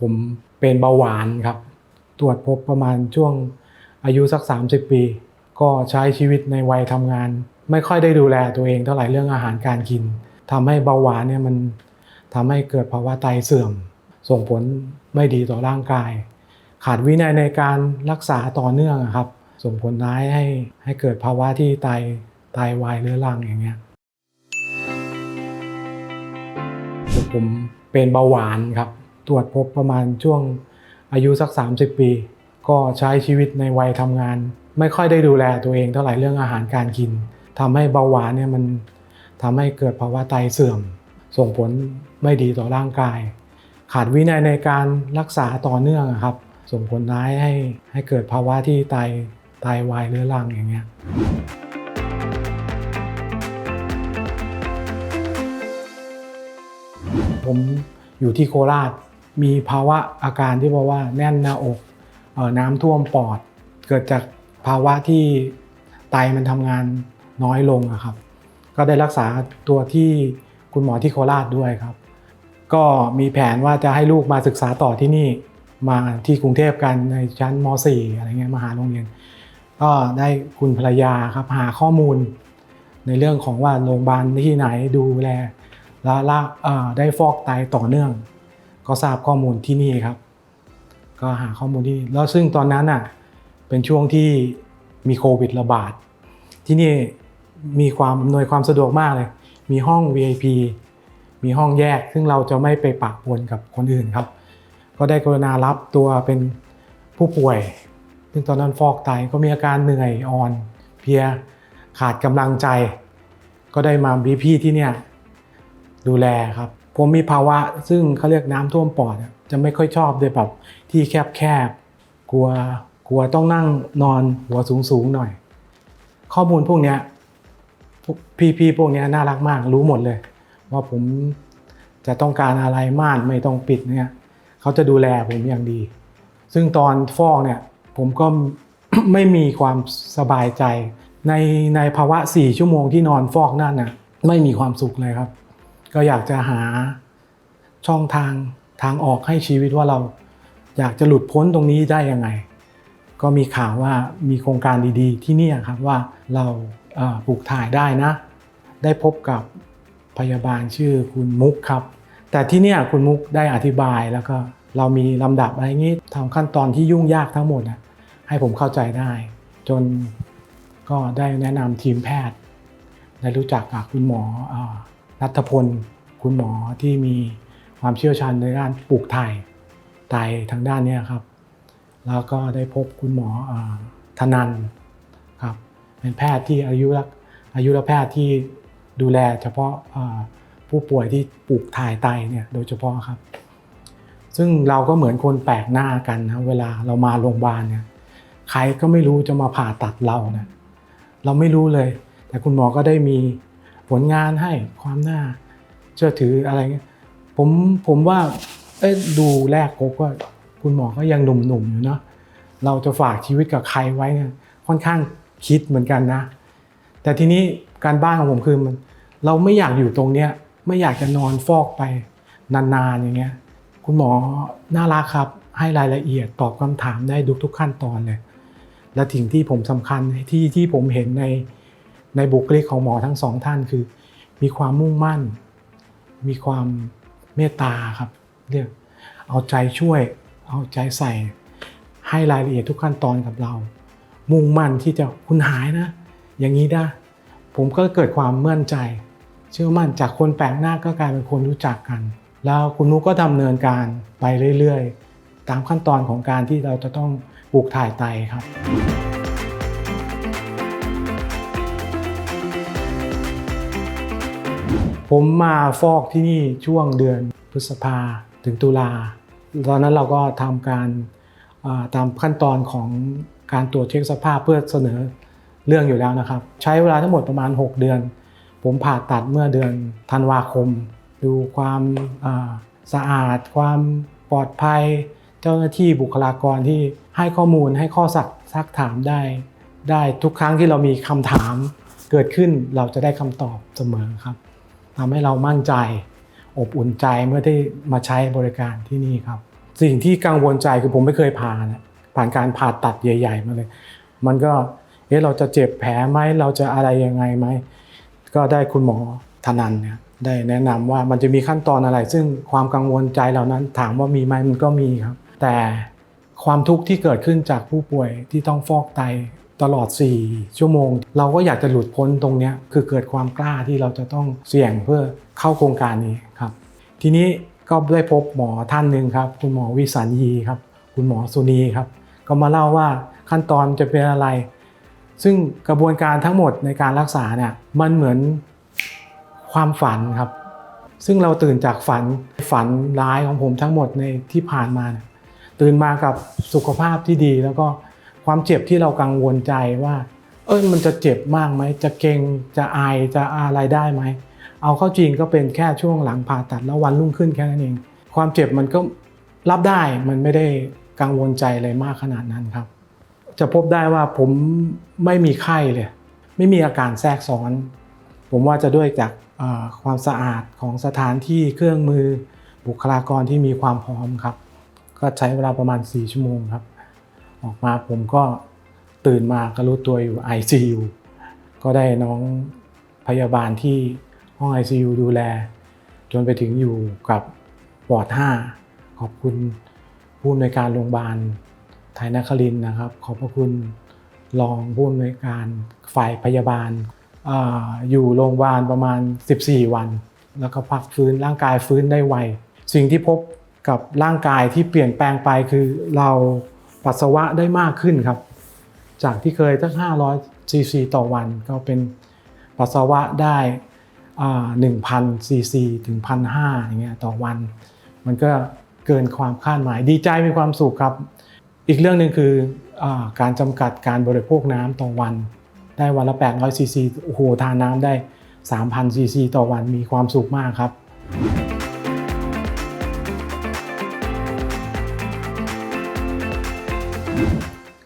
ผมเป็นเบาหวานครับ ตรวจพบประมาณช่วงอายุสัก 30 ปี ก็ใช้ชีวิตในวัยทำงาน ไม่ค่อยได้ดูแลตัวเองเท่าไหร่เรื่องอาหารการกินทำให้เบาหวานเนี่ยมันทำให้เกิดภาวะไตเสื่อม ส่งผลไม่ดีต่อร่างกาย ขาดวินัยในการรักษาต่อเนื่องครับ ส่งผลร้ายให้ให้เกิดภาวะที่ไตไตวายเรื้อรังอย่างเงี้ยผมเป็นเบาหวานครับ ตรวจพบประมาณช่วงอายุสัก 30 ปี ก็ใช้ชีวิตในวัยทำงาน ไม่ค่อยได้ดูแลตัวเองเท่าไหร่เรื่องอาหารการกินทำให้เบาหวานเนี่ยมันทำให้เกิดภาวะไตเสื่อม ส่งผลไม่ดีต่อร่างกาย ขาดวินัยในการรักษาต่อเนื่องครับ ส่งผลร้ายให้ให้เกิดภาวะที่ไตไตวายเรื้อรังอย่างเงี้ยผมอยู่ที่โคราช มีภาวะอาการที่บอกว่าแน่นหน้าอกน้ำท่วมปอด เกิดจากภาวะที่ไตมันทำงานน้อยลงครับ ก็ได้รักษาตัวที่คุณหมอที่โคราชด้วยครับ ก็มีแผนว่าจะให้ลูกมาศึกษาต่อที่นี่มาที่กรุงเทพกันในชั้นม .4 อะไรเงี้ยมาหาโรงเรียน ก็ได้คุณภรรยาครับหาข้อมูล ในเรื่องของว่าโรงพยาบาลที่ไหนดูแล แล้วละได้ฟอกไตต่อเนื่อง ก็ทราบข้อมูลที่นี่ครับ ก็หาข้อมูลที่แล้วซึ่งตอนนั้นอะเป็นช่วงที่มีโควิดระบาด ที่นี่มีความอำนวยความสะดวกมากเลย มีห้อง VIP มีห้องแยก ซึ่งเราจะไม่ไปปะปนกับคนอื่นครับ ก็ได้กรุณารับตัวเป็นผู้ป่วย ซึ่งตอนนั้นฟอกไตก็มีอาการเหนื่อยอ่อน เพลียขาดกำลังใจ ก็ได้มามีพี่ที่เนี่ยดูแลครับ ผมมีภาวะซึ่งเขาเรียกน้ำท่วมปอดจะไม่ค่อยชอบเลยแบบที่แคบๆกลัวกลัวต้องนั่งนอนหัวสูงๆหน่อย ข้อมูลพวกเนี้ยพวกพี่ๆพวกเนี้ยน่ารักมากรู้หมดเลย ว่าผมจะต้องการอะไรม่านไม่ต้องปิดเนี่ยเขาจะดูแลผมอย่างดี ซึ่งตอนฟอกเนี่ยผมก็ไม่มีความสบายใจ ในในภาวะ 4 ชั่วโมงที่นอนฟอกนั่นน่ะไม่มีความสุขเลยครับ ก็อยากจะหาช่องทางทางออกให้ชีวิตว่าเราอยากจะหลุดพ้นตรงนี้ได้ยังไง ก็มีข่าวว่ามีโครงการดีๆ ที่นี่ครับว่าเราปลูกถ่ายได้นะ ได้พบกับพยาบาลชื่อคุณมุกครับ แต่ที่นี่คุณมุกได้อธิบายแล้วก็เรามีลำดับอะไรงี้ทำขั้นตอนที่ยุ่งยากทั้งหมดนะให้ผมเข้าใจได้ จนก็ได้แนะนำทีมแพทย์ ได้รู้จักกับคุณหมออ นัทพล คุณหมอที่มีความเชี่ยวชาญในด้านปลูกถ่ายไตทางด้านนี้ครับ แล้วก็ได้พบคุณหมออธนันครับเป็นแพทย์ที่อายุรอายุรแพทย์ที่ดูแลเฉพาะผู้ป่วยที่ปลูกถ่ายไตเนี่ยโดยเฉพาะครับ ซึ่งเราก็เหมือนคนแปลกหน้ากันนะเวลาเรามาโรงพยาบาลเนี่ยใครก็ไม่รู้จะมาผ่าตัดเรานะเราไม่รู้เลย แต่คุณหมอก็ได้มี ผลงานให้ความน่าเชื่อถืออะไรเงี้ยผมผมว่าเอ๊ะดูแรกก็ก็คุณหมอก็ยังหนุ่มๆอยู่เนาะเราจะฝากชีวิตกับใครไว้เนี่ยค่อนข้างคิดเหมือนกันนะ แต่ทีนี้การบ้านของผมคือมันเราไม่อยากอยู่ตรงเนี้ยไม่อยากจะนอนฟอกไปนานๆอย่างเงี้ยคุณหมอน่ารักครับให้รายละเอียดตอบคำถามได้ทุกๆขั้นตอนเลย และสิ่งที่ผมสำคัญที่ที่ผมเห็นใน ในบุคลิกของหมอทั้งสองท่านคือ มีความมุ่งมั่น มีความเมตตาครับเรียกเอาใจช่วย เอาใจใส่ ให้รายละเอียดทุกขั้นตอนกับเรา มุ่งมั่นที่จะคุณหายนะ อย่างนี้ได้ผมก็เกิดความมั่นใจ เชื่อมั่นจากคนแปลกหน้าก็กลายเป็นคนรู้จักกัน แล้วคุณนุกก็ดำเนินการไปเรื่อยๆ ตามขั้นตอนของการที่เราจะต้องปลูกถ่ายไตครับ ผมมาฟอกที่นี่ช่วงเดือนพฤษภาถึงตุลา ตอนนั้นเราก็ทำการตามขั้นตอนของการตรวจเช็คสภาพเพื่อเสนอเรื่องอยู่แล้วนะครับ ใช้เวลาทั้งหมดประมาณ 6 เดือน ผมผ่าตัดเมื่อเดือนธันวาคม ดูความาสะอาด ความปลอดภัย เจ้าหน้าที่บุคลากรที่ให้ข้อมูลให้ข้อสักซักถามได้ ได้ทุกครั้งที่เรามีคำถามเกิดขึ้นเราจะได้คำตอบเสมอครับ ทำให้เรามั่นใจ อบอุ่นใจเมื่อที่มาใช้บริการที่นี่ครับ สิ่งที่กังวลใจคือผมไม่เคยผ่านผ่านการผ่าตัดใหญ่ ๆ มาเลย มันก็เอ๊ะเราจะเจ็บแผลไหมเราจะอะไรยังไงไหมก็ได้คุณหมอธนันเนี่ยได้แนะนำว่ามันจะมีขั้นตอนอะไร ซึ่งความกังวลใจเหล่านั้นถามว่ามีไหมมันก็มีครับ แต่ความทุกข์ที่เกิดขึ้นจากผู้ป่วยที่ต้องฟอกไต ตลอด 4 ชั่วโมง เราก็อยากจะหลุดพ้นตรงนี้คือเกิดความกล้าที่เราจะต้องเสี่ยงเพื่อเข้าโครงการนี้ครับ ทีนี้ก็ได้พบหมอท่านหนึ่งครับ คุณหมอวิสัญญีครับ คุณหมอสุนีครับ ก็มาเล่าว่าขั้นตอนจะเป็นอะไร ซึ่งกระบวนการทั้งหมดในการรักษาเนี่ยมันเหมือนความฝันครับ ซึ่งเราตื่นจากฝันฝันร้ายของผมทั้งหมดในที่ผ่านมา ตื่นมากับสุขภาพที่ดีแล้วก็ ความเจ็บที่เรากังวลใจว่า เออมันจะเจ็บมากไหมจะเกร็งจะอายจะอะไรได้ไหมเอาเข้าจริงก็เป็นแค่ช่วงหลังผ่าตัดแล้ววันรุ่งขึ้นแค่นั้นเอง ความเจ็บมันก็รับได้มันไม่ได้กังวลใจอะไรมากขนาดนั้นครับ จะพบได้ว่าผมไม่มีไข้เลย ไม่มีอาการแทรกซ้อน ผมว่าจะด้วยจากความสะอาดของสถานที่เครื่องมือบุคลากรที่มีความพร้อมครับ ก็ใช้เวลาประมาณ 4 ชั่วโมงครับ ออกมาผมก็ตื่นมาก็รู้ตัวอยู่ ICU ก็ได้น้องพยาบาลที่ห้อง ICU ดูแล จนไปถึงอยู่กับวอร์ด5ขอบคุณผู้อำนวยการโรงพยาบาลไทยนครินนะครับ ขอบพระคุณรองผู้อำนวยการฝ่ายพยาบาลออยู่โรงพยาบาลประมาณ 14 วัน แล้วก็พักฟื้นร่างกายฟื้นได้ไว สิ่งที่พบกับร่างกายที่เปลี่ยนแปลงไปคือเรา ปัสสาวะได้มากขึ้นครับ จากที่เคยตั้ง 500 ซีซีต่อวัน ก็เป็นปัสสาวะได้อ่า1,000 ซีซีถึง 1,500 อย่างเงี้ยต่อวัน มันก็เกินความคาดหมาย ดีใจมีความสุขครับ อีกเรื่องหนึ่งคืออาการจำกัดการบริโภคน้ำต่อวัน ได้วันละ 800 ซีซี โอ้โห ทานน้ำได้ 3,000 ซีซีต่อวัน มีความสุขมากครับ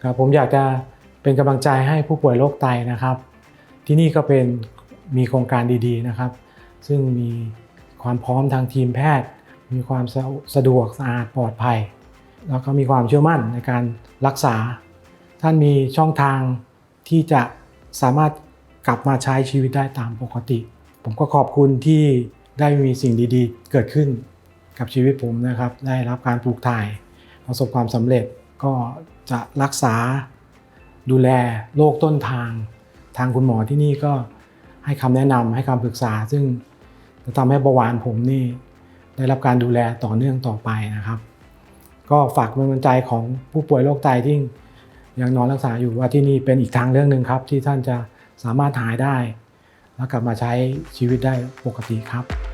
ครับผมอยากจะเป็นกำลังใจให้ผู้ป่วยโรคไตนะครับ ที่นี่ก็เป็นมีโครงการดีๆนะครับ ซึ่งมีความพร้อมทางทีมแพทย์ มีความสะสะดวกสะอาดปลอดภัย แล้วก็มีความเชื่อมั่นในการรักษา ท่านมีช่องทางที่จะสามารถกลับมาใช้ชีวิตได้ตามปกติ ผมก็ขอบคุณที่ได้มีสิ่งดีๆ เกิดขึ้นกับชีวิตผมนะครับ ได้รับการปลูกถ่ายประสบความสำเร็จก็ จะรักษาดูแลโรคต้นทาง ทางคุณหมอที่นี่ก็ให้คำแนะนำให้คำปรึกษา ซึ่งจะทำให้เบาหวานผมนี่ได้รับการดูแลต่อเนื่องต่อไปนะครับ ก็ฝากเป็นกำลังใจของผู้ป่วยโรคไตที่ยังนอนรักษาอยู่ว่าที่นี่เป็นอีกทางเรื่องหนึ่งครับ ที่ท่านจะสามารถหายได้ แล้วกลับมาใช้ชีวิตได้ปกติครับ